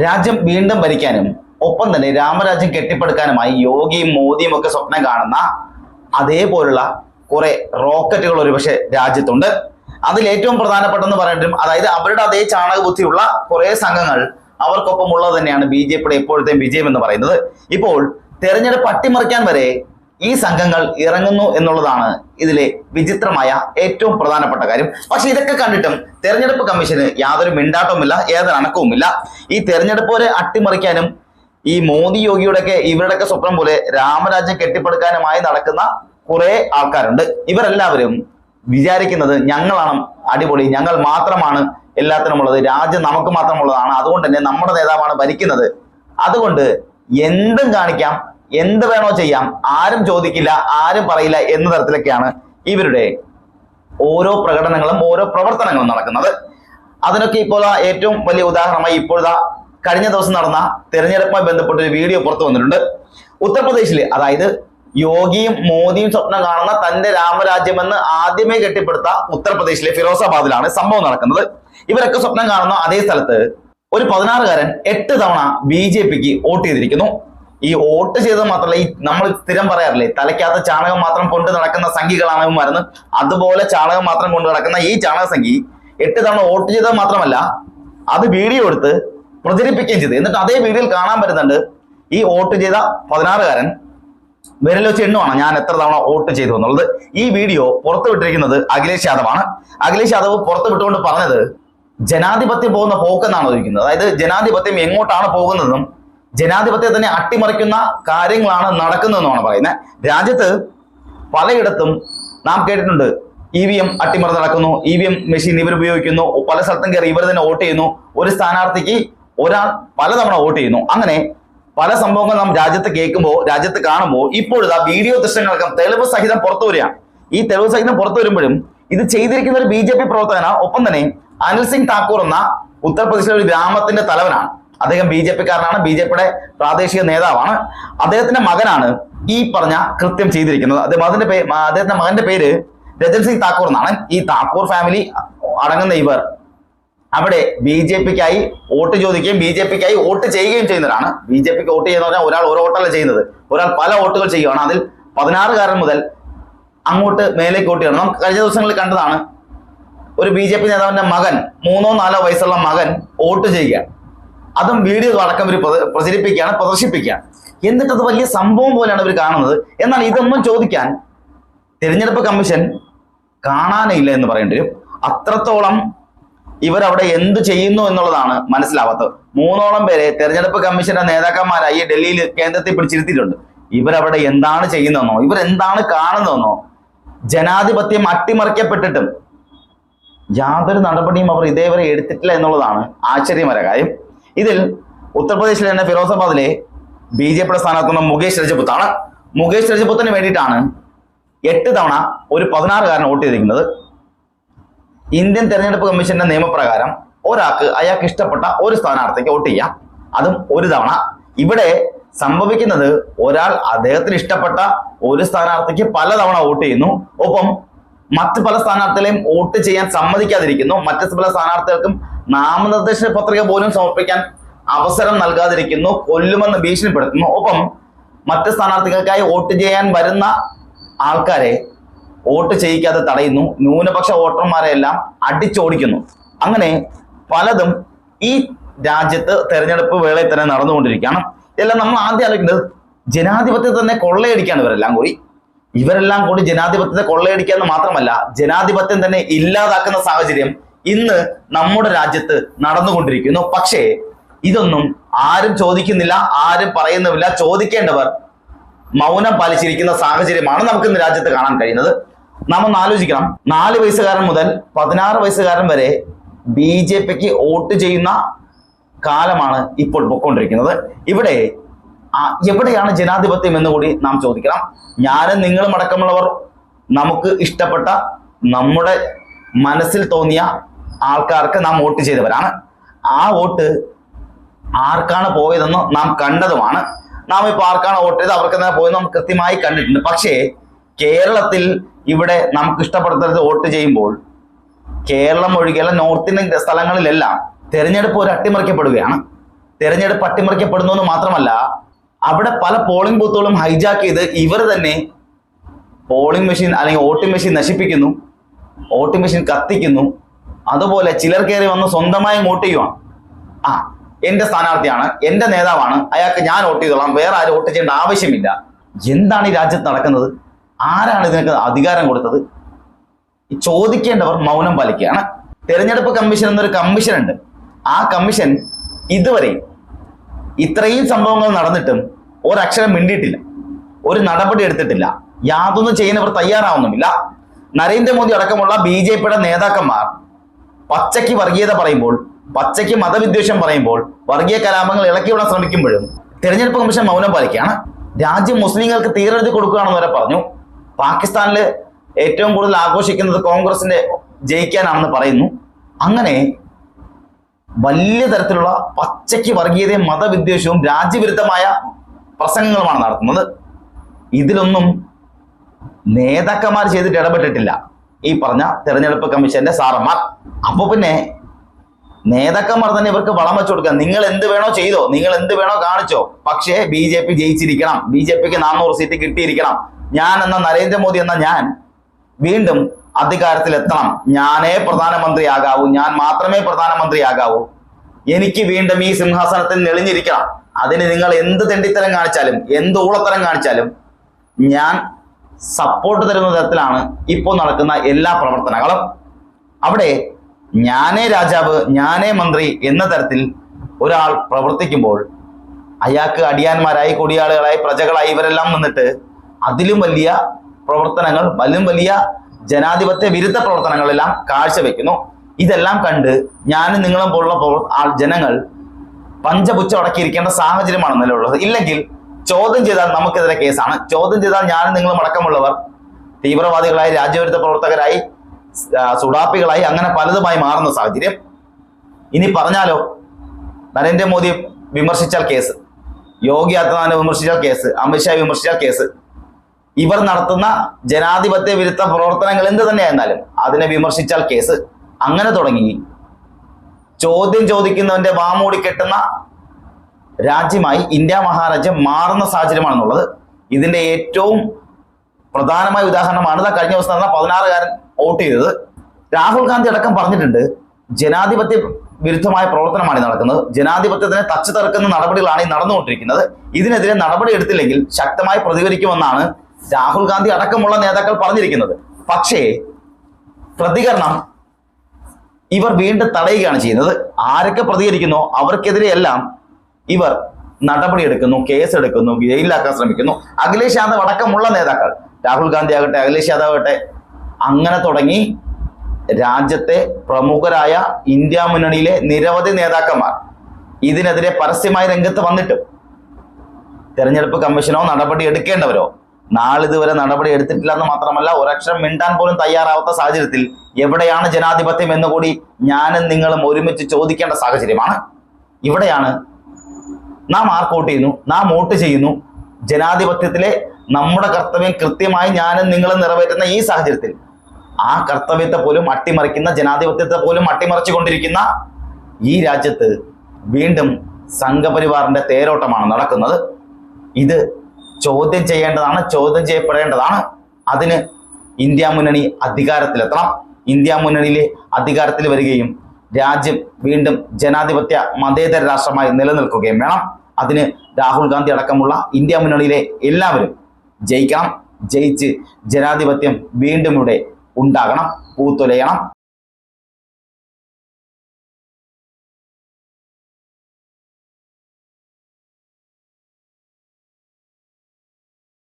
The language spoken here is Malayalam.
രാജ്യം വീണ്ടും ഭരിക്കാനും ഒപ്പം തന്നെ രാമരാജ്യം കെട്ടിപ്പടുക്കാനുമായി യോഗിയും മോദിയും ഒക്കെ സ്വപ്നം കാണുന്ന അതേപോലുള്ള കുറെ റോക്കറ്റുകൾ ഒരുപക്ഷെ രാജ്യത്തുണ്ട്. അതിൽ ഏറ്റവും പ്രധാനപ്പെട്ടെന്ന് പറയട്ടും അതായത് അവരുടെ അതേ ചാണക ബുദ്ധിയുള്ള കുറെ സംഘങ്ങൾ അവർക്കൊപ്പം ഉള്ളത് തന്നെയാണ് ബി ജെ പിയുടെ എപ്പോഴത്തെയും വിജയം എന്ന് പറയുന്നത്. ഇപ്പോൾ തെരഞ്ഞെടുപ്പ് അട്ടിമറിക്കാൻ വരെ ഈ സംഘങ്ങൾ ഇറങ്ങുന്നു എന്നുള്ളതാണ് ഇതിലെ വിചിത്രമായ ഏറ്റവും പ്രധാനപ്പെട്ട കാര്യം. പക്ഷെ ഇതൊക്കെ കണ്ടിട്ടും തെരഞ്ഞെടുപ്പ് കമ്മീഷന് യാതൊരു മിണ്ടാട്ടവുമില്ല യാതൊരു അണക്കവുമില്ല ഈ തെരഞ്ഞെടുപ്പ് വരെ അട്ടിമറിക്കാനും ഈ മോദി യോഗിയുടെയൊക്കെ ഇവരുടെയൊക്കെ സ്വപ്നം പോലെ രാമരാജ്യം കെട്ടിപ്പടുക്കാനുമായി നടക്കുന്ന കുറെ ആൾക്കാരുണ്ട്. ഇവരെല്ലാവരും വിചാരിക്കുന്നത് ഞങ്ങളാണ് അടിപൊളി ഞങ്ങൾ മാത്രമാണ് എല്ലാത്തിനുമുള്ളത് രാജ്യം നമുക്ക് മാത്രമുള്ളതാണ് അതുകൊണ്ട് തന്നെ നമ്മുടെ നേതാവാണ് ഭരിക്കുന്നത്. അതുകൊണ്ട് എന്തും കാണിക്കാം എന്ത് വേണോ ചെയ്യാം. ആരും ചോദിക്കില്ല ആരും പറയില്ല എന്ന തരത്തിലൊക്കെയാണ് ഇവരുടെ ഓരോ പ്രകടനങ്ങളും ഓരോ പ്രവർത്തനങ്ങളും നടക്കുന്നത്. അതിനൊക്കെ ഇപ്പോൾ ഏറ്റവും വലിയ ഉദാഹരണമായി ഇപ്പോഴത്തെ കഴിഞ്ഞ ദിവസം നടന്ന തെരഞ്ഞെടുപ്പുമായി ബന്ധപ്പെട്ട ഒരു വീഡിയോ പുറത്തു വന്നിട്ടുണ്ട്. ഉത്തർപ്രദേശിൽ അതായത് യോഗിയും മോദിയും സ്വപ്നം കാണുന്ന തന്റെ രാമരാജ്യമെന്ന് ആദ്യമേ കെട്ടിപ്പടുത്ത ഉത്തർപ്രദേശിലെ ഫിറോസാബാദിലാണ് സംഭവം നടക്കുന്നത്. ഇവരൊക്കെ സ്വപ്നം കാണുന്ന അതേ സ്ഥലത്ത് ഒരു പതിനാറുകാരൻ എട്ട് തവണ ബി ജെ പിക്ക് വോട്ട് ചെയ്തിരിക്കുന്നു. ഈ വോട്ട് ചെയ്തത് മാത്രമല്ല ഈ നമ്മൾ സ്ഥിരം പറയാറില്ലേ തലയ്ക്കാത്ത ചാണകം മാത്രം കൊണ്ട് നടക്കുന്ന സംഖ്യകളാണ് മരുന്ന് അതുപോലെ ചാണകം മാത്രം കൊണ്ട് നടക്കുന്ന ഈ ചാണക സംഖ്യ എട്ട് തവണ വോട്ട് ചെയ്തത് മാത്രമല്ല അത് വീഡിയോ എടുത്ത് പ്രചരിപ്പിക്കുകയും ചെയ്തു. എന്നിട്ട് അതേ വീഡിയോയിൽ കാണാൻ പറ്റുന്നുണ്ട് ഈ വോട്ട് ചെയ്ത പതിനാറുകാരൻ വിരൽ വെച്ച് എണ്ണുവാണ് ഞാൻ എത്ര തവണ വോട്ട് ചെയ്തു എന്നുള്ളത്. ഈ വീഡിയോ പുറത്തു വിട്ടിരിക്കുന്നത് അഖിലേഷ് യാദവാണ് അഖിലേഷ് യാദവ് പുറത്തു വിട്ടുകൊണ്ട് പറഞ്ഞത് ജനാധിപത്യം പോകുന്ന പോക്കെന്നാണ് ചോദിക്കുന്നത്. അതായത് ജനാധിപത്യം എങ്ങോട്ടാണ് പോകുന്നതെന്നും ജനാധിപത്യത്തെ തന്നെ അട്ടിമറിക്കുന്ന കാര്യങ്ങളാണ് നടക്കുന്നതെന്നാണ് പറയുന്നത്. രാജ്യത്ത് പലയിടത്തും നാം കേട്ടിട്ടുണ്ട് ഇ വി എം അട്ടിമറി നടക്കുന്നു ഇ വി എം മെഷീൻ ഇവർ ഉപയോഗിക്കുന്നു പല സ്ഥലത്തും കയറി ഇവർ തന്നെ വോട്ട് ചെയ്യുന്നു ഒരു സ്ഥാനാർത്ഥിക്ക് ഒരാൾ പലതവണ വോട്ട് ചെയ്യുന്നു. അങ്ങനെ പല സംഭവങ്ങൾ നാം രാജ്യത്ത് കേൾക്കുമ്പോൾ രാജ്യത്ത് കാണുമ്പോൾ ഇപ്പോഴത്തെ വീഡിയോ ദൃശ്യങ്ങളൊക്കെ തെളിവ് സഹിതം പുറത്തു വരികയാണ്. ഈ തെളിവ് സഹിതം പുറത്തു വരുമ്പോഴും ഇത് ചെയ്തിരിക്കുന്ന ഒരു ബി ജെ പി പ്രവർത്തകനാണ് ഒപ്പം തന്നെ അനിൽ സിംഗ് താക്കൂർ എന്ന ഉത്തർപ്രദേശിലെ ഒരു ഗ്രാമത്തിന്റെ തലവനാണ്. അദ്ദേഹം ബി ജെ പിക്കാരനാണ്. ബി ജെ പിയുടെ പ്രാദേശിക നേതാവാണ്. അദ്ദേഹത്തിന്റെ മകനാണ് ഈ പറഞ്ഞ കൃത്യം ചെയ്തിരിക്കുന്നത്. അദ്ദേഹം അതിന്റെ പേര് അദ്ദേഹത്തിന്റെ മകന്റെ പേര് രജൻ സിംഗ് താക്കൂർ എന്നാണ്. ഈ താക്കൂർ ഫാമിലി അടങ്ങുന്ന ഇവർ അവിടെ ബി ജെ പിക്കായി വോട്ട് ചോദിക്കുകയും ബി ജെ പിക്കായി വോട്ട് ചെയ്യുകയും ചെയ്യുന്നവരാണ്. ബി ജെ പിക്ക് വോട്ട് ചെയ്യുന്ന പറഞ്ഞാൽ ഒരാൾ ഒരു വോട്ടല്ല ചെയ്യുന്നത്. ഒരാൾ പല വോട്ടുകൾ ചെയ്യുകയാണ് അതിൽ പതിനാറുകാരൻ മുതൽ അങ്ങോട്ട് മേലേക്ക് വോട്ട് ചെയ്യണം. നമുക്ക് കഴിഞ്ഞ ദിവസങ്ങളിൽ കണ്ടതാണ് ഒരു ബി ജെ പി നേതാവിന്റെ മകൻ മൂന്നോ നാലോ വയസ്സുള്ള മകൻ വോട്ട് ചെയ്യുകയാണ്. അതും വീഡിയോ അടക്കം പ്രദ- പ്രചരിപ്പിക്കുകയാണ് പ്രദർശിപ്പിക്കുകയാണ്. എന്നിട്ട് അത് വലിയ സംഭവം പോലെയാണ് ഇവർ കാണുന്നത്. എന്നാൽ ഇതൊന്നും ചോദിക്കാൻ തിരഞ്ഞെടുപ്പ് കമ്മീഷൻ കാണാനില്ല എന്ന് പറയേണ്ടി വരും. അത്രത്തോളം ഇവരവിടെ എന്ത് ചെയ്യുന്നു എന്നുള്ളതാണ് മനസ്സിലാവാത്തത്. മൂന്നോളം പേരെ തെരഞ്ഞെടുപ്പ് കമ്മീഷന്റെ നേതാക്കന്മാരായി ഡൽഹിയിൽ കേന്ദ്രത്തിൽ പിടിച്ചിരുത്തിയിട്ടുണ്ട്. ഇവരവിടെ എന്താണ് ചെയ്യുന്നതെന്നോ ഇവരെന്താണ് കാണുന്നതെന്നോ ജനാധിപത്യം അട്ടിമറിക്കപ്പെട്ടിട്ടും യാതൊരു നടപടിയും അവർ ഇതേവരെ എടുത്തിട്ടില്ല എന്നുള്ളതാണ് ആശ്ചര്യമായ കാര്യം. ഇതിൽ ഉത്തർപ്രദേശിലെ തന്നെ ഫിറോസാബാദിലെ ബി ജെ പിയുടെ സ്ഥാനാർത്ഥി മുകേഷ് രജപുത്താണ്. മുകേഷ് രജപുത്തിന് വേണ്ടിയിട്ടാണ് എട്ട് തവണ ഒരു പതിനാറുകാരൻ വോട്ട് ചെയ്തിരിക്കുന്നത്. ഇന്ത്യൻ തെരഞ്ഞെടുപ്പ് കമ്മീഷന്റെ നിയമപ്രകാരം ഒരാൾക്ക് അയാൾക്ക് ഇഷ്ടപ്പെട്ട ഒരു സ്ഥാനാർത്ഥിക്ക് വോട്ട് ചെയ്യാം. അതും ഒരു തവണ. ഇവിടെ സംഭവിക്കുന്നത് ഒരാൾ അദ്ദേഹത്തിന് ഇഷ്ടപ്പെട്ട ഒരു സ്ഥാനാർത്ഥിക്ക് പല തവണ വോട്ട് ചെയ്യുന്നു. ഒപ്പം മറ്റ് പല സ്ഥാനാർത്ഥികളെയും വോട്ട് ചെയ്യാൻ സമ്മതിക്കാതിരിക്കുന്നു. മറ്റ് പല സ്ഥാനാർത്ഥികൾക്കും നാമനിർദ്ദേശ പത്രിക പോലും സമർപ്പിക്കാൻ അവസരം നൽകാതിരിക്കുന്നു കൊല്ലുമെന്ന് ഭീഷണിപ്പെടുത്തുന്നു. ഒപ്പം മറ്റ് സ്ഥാനാർത്ഥികൾക്കായി വോട്ട് ചെയ്യാൻ വരുന്ന ആൾക്കാരെ വോട്ട് ചെയ്യിക്കാതെ തടയുന്നു. ന്യൂനപക്ഷ വോട്ടർമാരെ എല്ലാം അടിച്ചോടിക്കുന്നു. അങ്ങനെ പലതും ഈ രാജ്യത്ത് തെരഞ്ഞെടുപ്പ് വേളയിൽ തന്നെ നടന്നുകൊണ്ടിരിക്കുകയാണ്. ഇതെല്ലാം നമ്മൾ ആദ്യം ആലോചിക്കുന്നത് ജനാധിപത്യത്തെ തന്നെ കൊള്ളയടിക്കാണ് ഇവരെല്ലാം കൂടി. ഇവരെല്ലാം കൂടി ജനാധിപത്യത്തെ കൊള്ളയടിക്കുക എന്ന് മാത്രമല്ല ജനാധിപത്യം തന്നെ ഇല്ലാതാക്കുന്ന സാഹചര്യം ഇന്ന് നമ്മുടെ രാജ്യത്ത് നടന്നുകൊണ്ടിരിക്കുന്നു. പക്ഷേ ഇതൊന്നും ആരും ചോദിക്കുന്നില്ല ആരും പറയുന്നുമില്ല. ചോദിക്കേണ്ടവർ മൗനം പാലിച്ചിരിക്കുന്ന സാഹചര്യമാണ് നമുക്ക് ഇന്ന് രാജ്യത്ത് കാണാൻ കഴിയുന്നത്. നമ്മൾ ആലോചിക്കണം നാല് വയസ്സുകാരൻ മുതൽ പതിനാറ് വയസ്സുകാരൻ വരെ ബി ജെ പിക്ക് വോട്ട് ചെയ്യുന്ന കാലമാണ് ഇപ്പോൾ പൊക്കൊണ്ടിരിക്കുന്നത് ഇവിടെ എവിടെയാണ് ജനാധിപത്യം എന്ന് കൂടി നാം ചോദിക്കണം. ഞാനും നിങ്ങളും അടക്കമുള്ളവർ നമുക്ക് ഇഷ്ടപ്പെട്ട നമ്മുടെ മനസ്സിൽ തോന്നിയ ആൾക്കാർക്ക് നാം വോട്ട് ചെയ്തവരാണ്. ആ വോട്ട് ആർക്കാണ് പോയതെന്ന് നാം കണ്ടതുമാണ്. നാം ഇപ്പോൾ ആർക്കാണ് വോട്ട് ചെയ്ത് അവർക്ക് തന്നെ പോയത് നാം കൃത്യമായി കണ്ടിട്ടുണ്ട്. പക്ഷേ കേരളത്തിൽ ഇവിടെ നമുക്ക് ഇഷ്ടപ്പെടുത്തരുത് വോട്ട് ചെയ്യുമ്പോൾ കേരളം ഒഴികെയുള്ള നോർത്ത് ഇന്ത്യൻ സ്ഥലങ്ങളിലെല്ലാം തെരഞ്ഞെടുപ്പ് ഒരു അട്ടിമറിക്കപ്പെടുകയാണ്. തെരഞ്ഞെടുപ്പ് അട്ടിമറിക്കപ്പെടുന്നു എന്ന് മാത്രമല്ല അവിടെ പല പോളിംഗ് ബൂത്തുകളും ഹൈജാക്ക് ചെയ്ത് ഇവർ തന്നെ പോളിംഗ് മെഷീൻ അല്ലെങ്കിൽ വോട്ടിംഗ് മെഷീൻ നശിപ്പിക്കുന്നു വോട്ടിംഗ് മെഷീൻ കത്തിക്കുന്നു. അതുപോലെ ചിലർ കയറി വന്ന് സ്വന്തമായി വോട്ട് ചെയ്യുവാണ്. ആ എന്റെ സ്ഥാനാർത്ഥിയാണ് എന്റെ നേതാവാണ് അയാൾക്ക് ഞാൻ വോട്ട് ചെയ്തോളാം വേറെ ആരും വോട്ട് ചെയ്യേണ്ട ആവശ്യമില്ല. എന്താണ് ഈ രാജ്യത്ത് നടക്കുന്നത്? ആരാണ് ഇതിനൊക്കെ അധികാരം കൊടുത്തത്? ചോദിക്കേണ്ടവർ മൗനം പാലിക്കുകയാണ്. തെരഞ്ഞെടുപ്പ് കമ്മീഷൻ എന്നൊരു കമ്മീഷൻ ഉണ്ട് ആ കമ്മീഷൻ ഇതുവരെ ഇത്രയും സംഭവങ്ങൾ നടന്നിട്ടും ഒരക്ഷരം മിണ്ടിയിട്ടില്ല. ഒരു നടപടി എടുത്തിട്ടില്ല. യാതൊന്നും ചെയ്യാൻ ചെയ്യുന്നവർ തയ്യാറാവുന്നുമില്ല. നരേന്ദ്രമോദി അടക്കമുള്ള ബി ജെ പിയുടെ നേതാക്കന്മാർ പച്ചയ്ക്ക് വർഗീയത പറയുമ്പോൾ പച്ചയ്ക്ക് മതവിദ്വേഷം പറയുമ്പോൾ വർഗീയ കലാപങ്ങൾ ഇളക്കിവിടാൻ ശ്രമിക്കുമ്പോഴും തെരഞ്ഞെടുപ്പ് കമ്മീഷൻ മൗനം പാലിക്കുകയാണ്. രാജ്യം മുസ്ലിങ്ങൾക്ക് തീരെഴുതി കൊടുക്കുകയാണെന്ന് വരെ പറഞ്ഞു. പാകിസ്ഥാനിൽ ഏറ്റവും കൂടുതൽ ആഘോഷിക്കുന്നത് കോൺഗ്രസിന്റെ ജയിക്കാനാണെന്ന് പറയുന്നു. അങ്ങനെ വലിയ തരത്തിലുള്ള പച്ചയ്ക്ക് വർഗീയതയും മതവിദ്വേഷവും രാജ്യവിരുദ്ധമായ പ്രസംഗങ്ങളുമാണ് നടത്തുന്നത്. ഇതിലൊന്നും നേതാക്കന്മാർ ചെയ്തിട്ട് ഇടപെട്ടിട്ടില്ല. ഈ പറഞ്ഞ തെരഞ്ഞെടുപ്പ് കമ്മീഷന്റെ സാറന്മാർ. അപ്പോൾ പിന്നെ നേതാക്കന്മാർ തന്നെ ഇവർക്ക് വളം വെച്ചു കൊടുക്കുക. നിങ്ങൾ എന്ത് വേണോ ചെയ്തോ നിങ്ങൾ എന്ത് വേണോ കാണിച്ചോ. പക്ഷേ ബി ജെ പി ജയിച്ചിരിക്കണം. ബി ജെ പിക്ക് നാനൂറ് സീറ്റ് കിട്ടിയിരിക്കണം. ഞാൻ എന്ന നരേന്ദ്രമോദി എന്ന ഞാൻ വീണ്ടും അധികാരത്തിലെത്തണം. ഞാനേ പ്രധാനമന്ത്രിയാകാവൂ. ഞാൻ മാത്രമേ പ്രധാനമന്ത്രിയാകാവൂ. എനിക്ക് വീണ്ടും ഈ സിംഹാസനത്തിൽ നെളിഞ്ഞിരിക്കണം. അതിന് നിങ്ങൾ എന്ത് തെണ്ടിത്തരം കാണിച്ചാലും എന്ത് ഊളത്തരം കാണിച്ചാലും ഞാൻ സപ്പോർട്ട് തരുന്ന തരത്തിലാണ് ഇപ്പോൾ നടക്കുന്ന എല്ലാ പ്രവർത്തനങ്ങളും. അവിടെ ഞാനേ രാജാവ് ഞാനേ മന്ത്രി എന്ന തരത്തിൽ ഒരാൾ പ്രവർത്തിക്കുമ്പോൾ അയാൾക്ക് അടിയാന്മാരായി കൊടിയാളുകളായി പ്രജകളായി ഇവരെല്ലാം നിന്നിട്ട് അതിലും വലിയ പ്രവർത്തനങ്ങൾ വലും വലിയ ജനാധിപത്യ വിരുദ്ധ പ്രവർത്തനങ്ങളെല്ലാം കാഴ്ചവെക്കുന്നു. ഇതെല്ലാം കണ്ട് ഞാനും നിങ്ങളും പോലുള്ള ജനങ്ങൾ പഞ്ചപുച്ച അടക്കിയിരിക്കേണ്ട സാഹചര്യമാണ് നിലവിലുള്ളത്. ഇല്ലെങ്കിൽ ചോദ്യം ചെയ്താൽ നമുക്കെതിരെ കേസാണ്. ചോദ്യം ചെയ്താൽ ഞാനും നിങ്ങളും അടക്കമുള്ളവർ തീവ്രവാദികളായി രാജ്യവിരുദ്ധ പ്രവർത്തകരായി സുഡാപ്പികളായി അങ്ങനെ പലതുമായി മാറുന്ന സാഹചര്യം. ഇനി പറഞ്ഞാലോ നരേന്ദ്രമോദി വിമർശിച്ചാൽ കേസ് യോഗി ആദിത്യനാഥിനെ വിമർശിച്ചാൽ കേസ് അമിത്ഷാ വിമർശിച്ചാൽ കേസ്. ഇവർ നടത്തുന്ന ജനാധിപത്യ വിരുദ്ധ പ്രവർത്തനങ്ങൾ എന്ത് തന്നെയായിരുന്നാലും അതിനെ വിമർശിച്ചാൽ കേസ്. അങ്ങനെ തുടങ്ങി. ചോദ്യം ചോദിക്കുന്നവന്റെ വാമൂടി കെട്ടുന്ന രാജ്യമായി ഇന്ത്യ മഹാരാജ്യം മാറുന്ന സാഹചര്യമാണെന്നുള്ളത് ഇതിന്റെ ഏറ്റവും പ്രധാനമായ ഉദാഹരണമാണ്. ഇതാ കഴിഞ്ഞ ദിവസം നടന്ന പതിനാറുകാരൻ വോട്ട് ചെയ്തത്. രാഹുൽ ഗാന്ധി അടക്കം പറഞ്ഞിട്ടുണ്ട് ജനാധിപത്യ വിരുദ്ധമായ പ്രവർത്തനമാണ് നടക്കുന്നത്. ജനാധിപത്യത്തിനെ തച്ചു തറക്കുന്ന നടപടികളാണ് ഈ നടന്നുകൊണ്ടിരിക്കുന്നത്. ഇതിനെതിരെ നടപടി എടുത്തില്ലെങ്കിൽ ശക്തമായി പ്രതികരിക്കുമെന്നാണ് രാഹുൽ ഗാന്ധി അടക്കമുള്ള നേതാക്കൾ പറഞ്ഞിരിക്കുന്നത്. പക്ഷേ പ്രതികരണം ഇവർ വീണ്ടും തടയുകയാണ് ചെയ്യുന്നത്. ആരൊക്കെ പ്രതികരിക്കുന്നോ? അവർക്കെതിരെയെല്ലാം ഇവർ നടപടിയെടുക്കുന്നു കേസെടുക്കുന്നു ജയിലിലാക്കാൻ ശ്രമിക്കുന്നു. അഖിലേഷ് യാദവ് അടക്കമുള്ള നേതാക്കൾ. രാഹുൽ ഗാന്ധി ആകട്ടെ അഖിലേഷ് യാദവ് ആകട്ടെ അങ്ങനെ തുടങ്ങി രാജ്യത്തെ പ്രമുഖരായ ഇന്ത്യ മുന്നണിയിലെ നിരവധി നേതാക്കന്മാർ ഇതിനെതിരെ പരസ്യമായി രംഗത്ത് വന്നിട്ടും. തെരഞ്ഞെടുപ്പ് കമ്മീഷനോ നടപടി എടുക്കേണ്ടവരോ? നാളിതുവരെ നടപടി എടുത്തിട്ടില്ല എന്ന് മാത്രമല്ല ഒരക്ഷരം മിണ്ടാൻ പോലും തയ്യാറാവാത്ത സാഹചര്യത്തിൽ എവിടെയാണ് ജനാധിപത്യം എന്ന് കൂടി ഞാനും നിങ്ങളും ഒരുമിച്ച് ചോദിക്കേണ്ട സാഹചര്യമാണ്. ഇവിടെയാണ് നാം ആർക്കൗട്ട് ചെയ്യുന്നു? നാം വോട്ട് ചെയ്യുന്നു ജനാധിപത്യത്തിലെ നമ്മുടെ കർത്തവ്യം കൃത്യമായി ഞാനും നിങ്ങളും നിറവേറ്റുന്ന ഈ സാഹചര്യത്തിൽ. ആ കർത്തവ്യത്തെ പോലും അട്ടിമറിക്കുന്ന ജനാധിപത്യത്തെ പോലും അട്ടിമറിച്ചുകൊണ്ടിരിക്കുന്ന ഈ രാജ്യത്ത് വീണ്ടും സംഘപരിവാറിന്റെ തേരോട്ടമാണ് നടക്കുന്നത്. ഇത് ചോദ്യം ചെയ്യേണ്ടതാണ് ചോദ്യം ചെയ്യപ്പെടേണ്ടതാണ്. അതിന് ഇന്ത്യ മുന്നണി അധികാരത്തിലെത്തണം. ഇന്ത്യ മുന്നണിയിലെ അധികാരത്തിൽ വരികയും രാജ്യം വീണ്ടും ജനാധിപത്യ മതേതര രാഷ്ട്രമായി നിലനിൽക്കുകയും വേണം. അതിന് രാഹുൽ ഗാന്ധി അടക്കമുള്ള ഇന്ത്യ മുന്നണിയിലെ എല്ലാവരും ജയിക്കണം. ജയിച്ച് ജനാധിപത്യം വീണ്ടും ഇവിടെ ഉണ്ടാകണം. പൂത്തുലയണം.